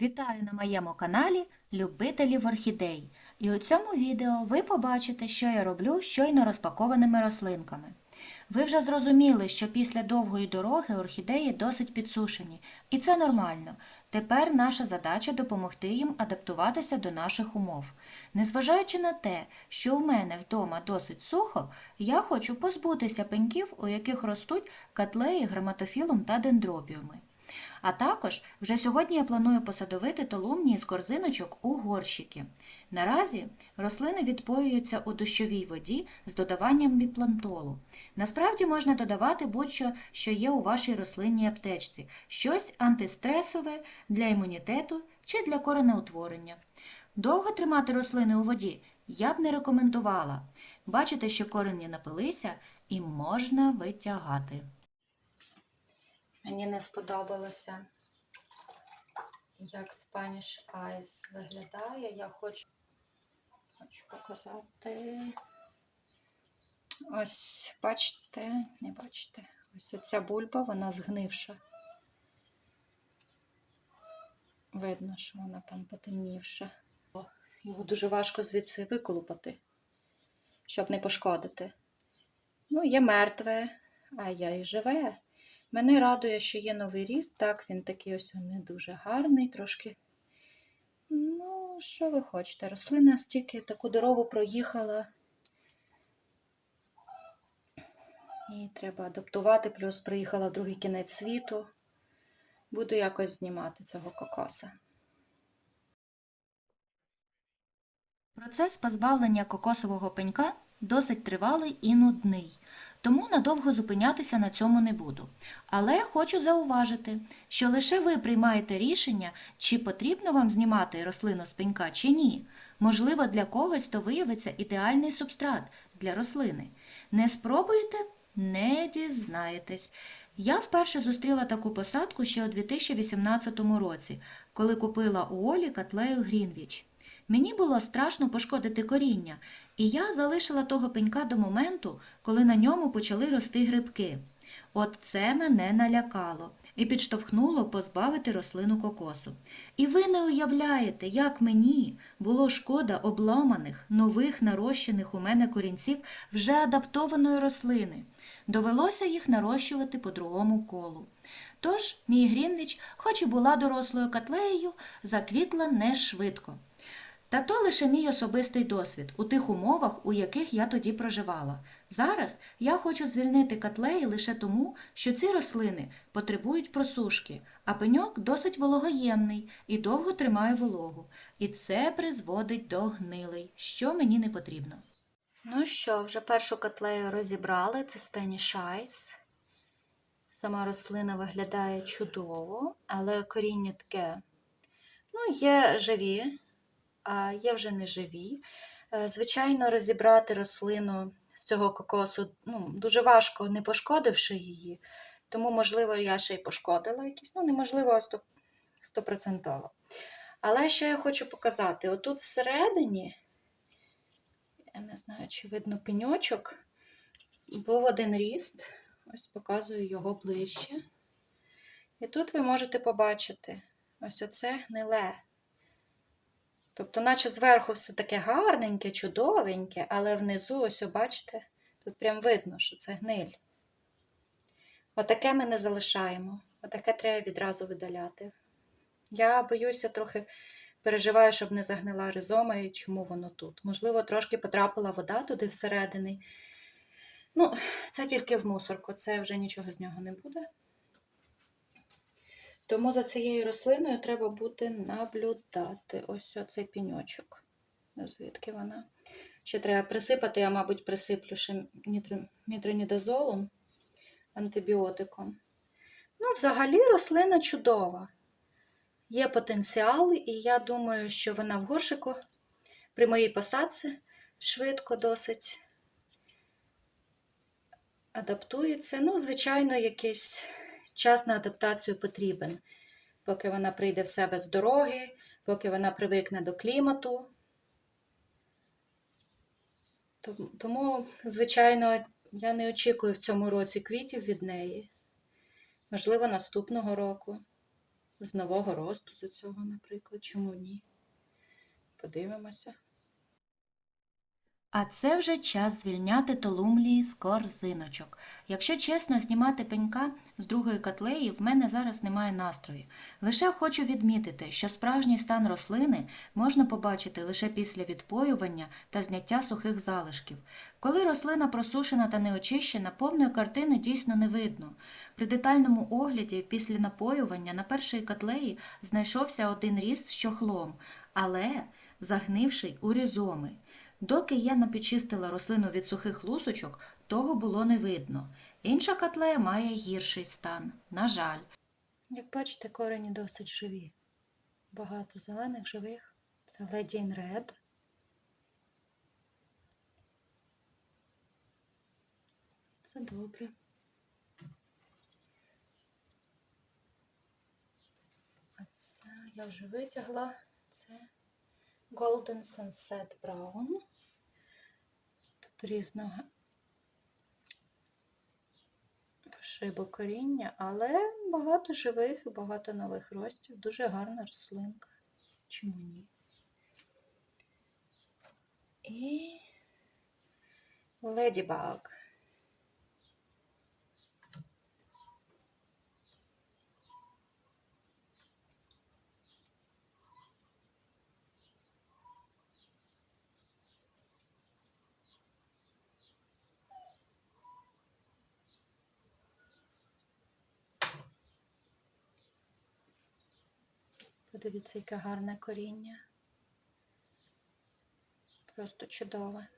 Вітаю на моєму каналі Любителів орхідей. І у цьому відео ви побачите, що я роблю щойно розпакованими рослинками. Ви вже зрозуміли, що після довгої дороги орхідеї досить підсушені, і це нормально. Тепер наша задача допомогти їм адаптуватися до наших умов. Незважаючи на те, що у мене вдома досить сухо, я хочу позбутися пеньків, у яких ростуть котлеї граматофілум та дендробіуми. А також вже сьогодні я планую посадовити толумнії з корзиночок у горщики. Наразі рослини відпоюються у дощовій воді з додаванням біплантолу. Насправді можна додавати будь-що, що є у вашій рослинній аптечці, щось антистресове для імунітету чи для коренеутворення. Довго тримати рослини у воді я б не рекомендувала. Бачите, що корені напилися і можна витягати. Мені не сподобалося, як Spanish Eyes виглядає. Я хочу, хочу показати. Ось, бачите, не бачите. Ось оця бульба, вона згнивша. Видно, що вона там потемнівша. Його дуже важко звідси виколупати, щоб не пошкодити. Ну, є мертве, а є і живе. Мене радує, що є новий ріст. Так, він такий ось не дуже гарний, трошки. Ну, що ви хочете? Рослина стільки таку дорогу проїхала. І треба адаптувати, плюс приїхала в другий кінець світу. Буду якось знімати цього кокоса. Процес позбавлення кокосового пенька досить тривалий і нудний, тому надовго зупинятися на цьому не буду. Але хочу зауважити, що лише ви приймаєте рішення, чи потрібно вам знімати рослину з пенька чи ні. Можливо, для когось то виявиться ідеальний субстрат для рослини. Не спробуєте не дізнаєтесь. Я вперше зустріла таку посадку ще у 2018 році, коли купила у Олі котлею Грінвіч. Мені було страшно пошкодити коріння, і я залишила того пенька до моменту, коли на ньому почали рости грибки. От це мене налякало і підштовхнуло позбавити рослину кокосу. І ви не уявляєте, як мені було шкода обламаних, нових нарощених у мене корінців вже адаптованої рослини. Довелося їх нарощувати по другому колу. Тож, мій Грінвіч, хоч і була дорослою котлеєю, заквітла не швидко. Та то лише мій особистий досвід у тих умовах, у яких я тоді проживала. Зараз я хочу звільнити котлеї лише тому, що ці рослини потребують просушки, а пеньок досить вологоємний і довго тримає вологу. І це призводить до гнилей, що мені не потрібно. Ну що, вже першу котлею розібрали, це Eyes. Сама рослина виглядає чудово, але коріння таке. Ну, є живі, а є вже не живі. Е, Звичайно, розібрати рослину з цього кокосу ну, дуже важко, не пошкодивши її. Тому, можливо, я ще й пошкодила якісь, ну, неможливо сто- стопроцентово. Але що я хочу показати? Отут всередині, я не знаю, чи видно пеньочок, був один ріст. Ось показую його ближче. І тут ви можете побачити ось оце гниле. Тобто, наче зверху все таке гарненьке, чудовеньке, але внизу, ось бачите, тут прям видно, що це гниль. Отаке ми не залишаємо. Отаке треба відразу видаляти. Я боюся трохи переживаю, щоб не загнила ризома і чому воно тут. Можливо, трошки потрапила вода туди всередини. Ну, це тільки в мусорку, це вже нічого з нього не буде. Тому за цією рослиною треба буде наблюдати. Ось оцей піньочок. Звідки вона? Ще треба присипати, я, мабуть, присиплю ще мітро- мітронідазолом, антибіотиком. Ну, взагалі, рослина чудова. Є потенціал, і я думаю, що вона в горшику при моїй посадці швидко досить адаптується. Ну, звичайно, якийсь час на адаптацію потрібен, поки вона прийде в себе з дороги, поки вона привикне до клімату. Тому, звичайно, я не очікую в цьому році квітів від неї. Можливо, наступного року. з нового росту з цього, наприклад. Чому ні? Подивимося. А це вже час звільняти толумлії з корзиночок. Якщо чесно, знімати пенька з другої котлеї в мене зараз немає настрою. Лише хочу відмітити, що справжній стан рослини можна побачити лише після відпоювання та зняття сухих залишків. Коли рослина просушена та неочищена, повної картини дійсно не видно. При детальному огляді після напоювання на першій котлеї знайшовся один ріст з чохлом, але загнивший у різоми. Доки я не підчистила рослину від сухих лусочок, того було не видно. Інша котлея має гірший стан. На жаль. Як бачите, корені досить живі. Багато зелених живих. Це Lady in Red. Це добре. Це я вже витягла. Це Golden Sunset Brown. Різного шибу коріння, але багато живих і багато нових ростів. Дуже гарна рослинка. Чому ні? І Ladybug. Подивіться, яке гарне коріння. Просто чудове.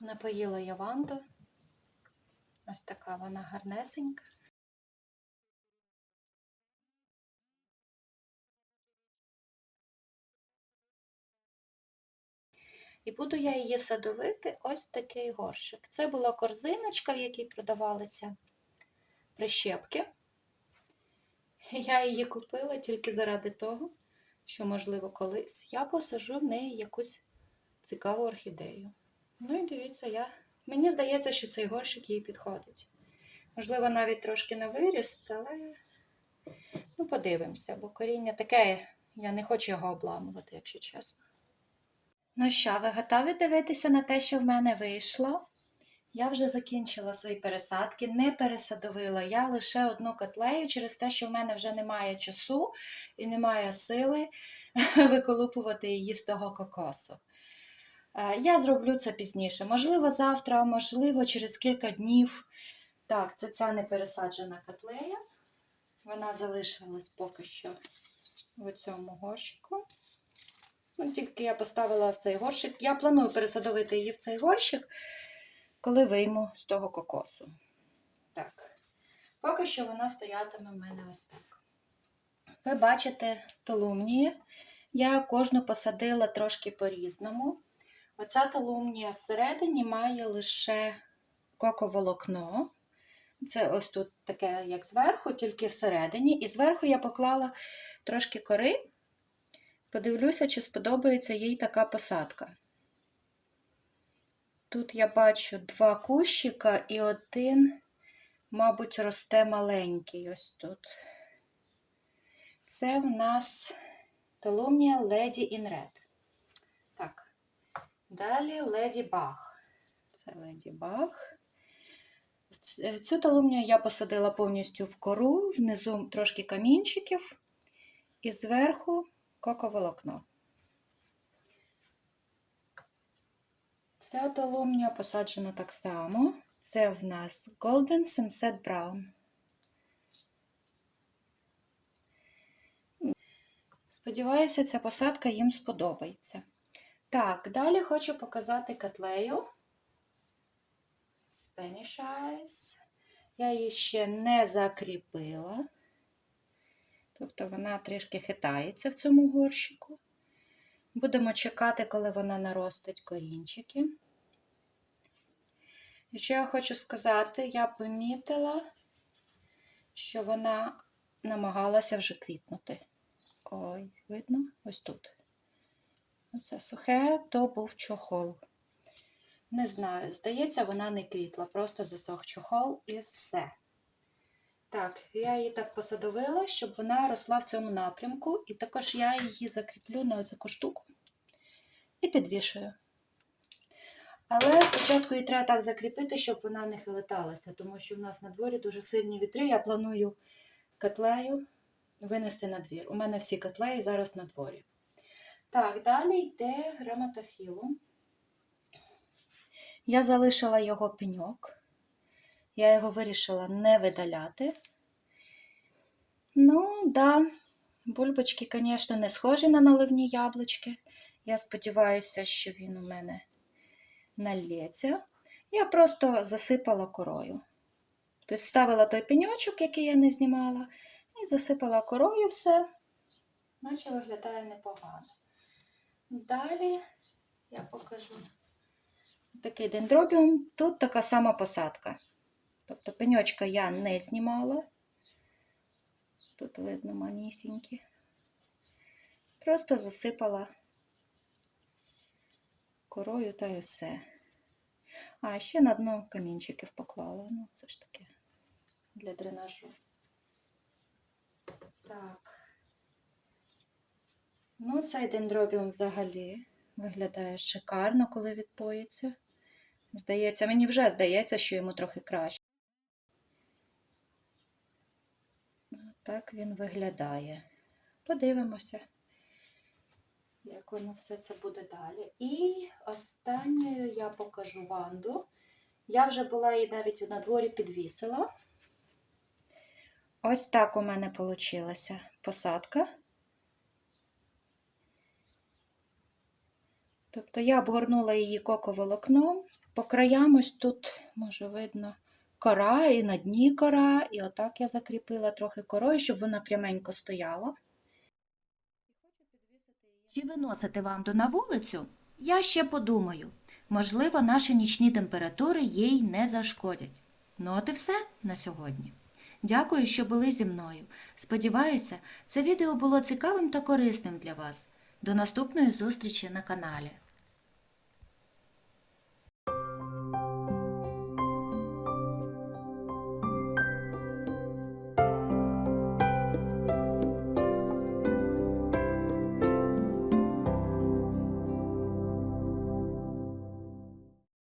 Напоїла я ванду. Ось така вона гарнесенька. І буду я її садовити ось такий горщик. Це була корзиночка, в якій продавалися прищепки. Я її купила тільки заради того, що, можливо, колись я посажу в неї якусь цікаву орхідею. Ну і дивіться, я... мені здається, що цей горщик їй підходить. Можливо, навіть трошки на виріст, але ну, подивимося, бо коріння таке, я не хочу його обламувати, якщо чесно. Ну що, ви готові дивитися на те, що в мене вийшло? Я вже закінчила свої пересадки, не пересадовила я лише одну котлею через те, що в мене вже немає часу і немає сили виколупувати її з того кокосу. Е, Я зроблю це пізніше. Можливо, завтра, можливо, через кілька днів. Так, це ця непересаджена котлея. Вона залишилась поки що в цьому горщику. Ну, тільки я поставила в цей горщик. Я планую пересадовити її в цей горщик, коли вийму з того кокосу. Так, поки що вона стоятиме в мене ось так. Ви бачите толумнії. Я кожну посадила трошки по-різному. Оця талумнія всередині має лише коковолокно. Це ось тут таке, як зверху, тільки всередині. І зверху я поклала трошки кори. Подивлюся, чи сподобається їй така посадка. Тут я бачу два кущика і один, мабуть, росте маленький ось тут. Це в нас in Red. Так. Далі Леді Бах. Це Леді Бах. Цю талумню я посадила повністю в кору, внизу трошки камінчиків, і зверху коковолокно. Ця талумня посаджена так само. Це в нас Golden Sunset Brown. Сподіваюся, ця посадка їм сподобається. Так, далі хочу показати котлею. Spanish Eyes. Я її ще не закріпила. Тобто вона трішки хитається в цьому горщику. Будемо чекати, коли вона наростить корінчики. І що я хочу сказати, я помітила, що вона намагалася вже квітнути. Ой, видно? Ось тут. Оце сухе, то був чохол. Не знаю, здається, вона не квітла, просто засох чохол і все. Так, я її так посадовила, щоб вона росла в цьому напрямку, і також я її закріплю на таку штуку і підвішую. Але спочатку її треба так закріпити, щоб вона не хилиталася, тому що в нас на дворі дуже сильні вітри. Я планую котлею винести на двір. У мене всі котлеї зараз на дворі. Так, далі йде грамотофілум. Я залишила його пеньок. Я його вирішила не видаляти. Ну, да, бульбочки, звісно, не схожі на наливні яблучки. Я сподіваюся, що він у мене нальється. Я просто засипала корою. Тобто вставила той пеньочок, який я не знімала, і засипала корою все, наче виглядає непогано. Далі я покажу такий дендробіум. Тут така сама посадка. Тобто пеньочка я не знімала. Тут видно манісінькі. Просто засипала корою та й усе. А ще на дно камінчиків поклала. Ну, це ж таке для дренажу. Так. Ну, цей дендробіум взагалі виглядає шикарно, коли відпоїться. Здається, мені вже здається, що йому трохи краще. Так він виглядає. Подивимося, як воно все це буде далі. І останньою я покажу ванду. Я вже була її навіть на дворі підвісила. Ось так у мене вийшла посадка. Тобто я обгорнула її коковолокном. По краям ось тут, може, видно, кора, і на дні кора, і отак я закріпила трохи корою, щоб вона пряменько стояла. Чи виносити ванду на вулицю? Я ще подумаю. Можливо, наші нічні температури їй не зашкодять. Ну от і все на сьогодні. Дякую, що були зі мною. Сподіваюся, це відео було цікавим та корисним для вас. До наступної зустрічі на каналі.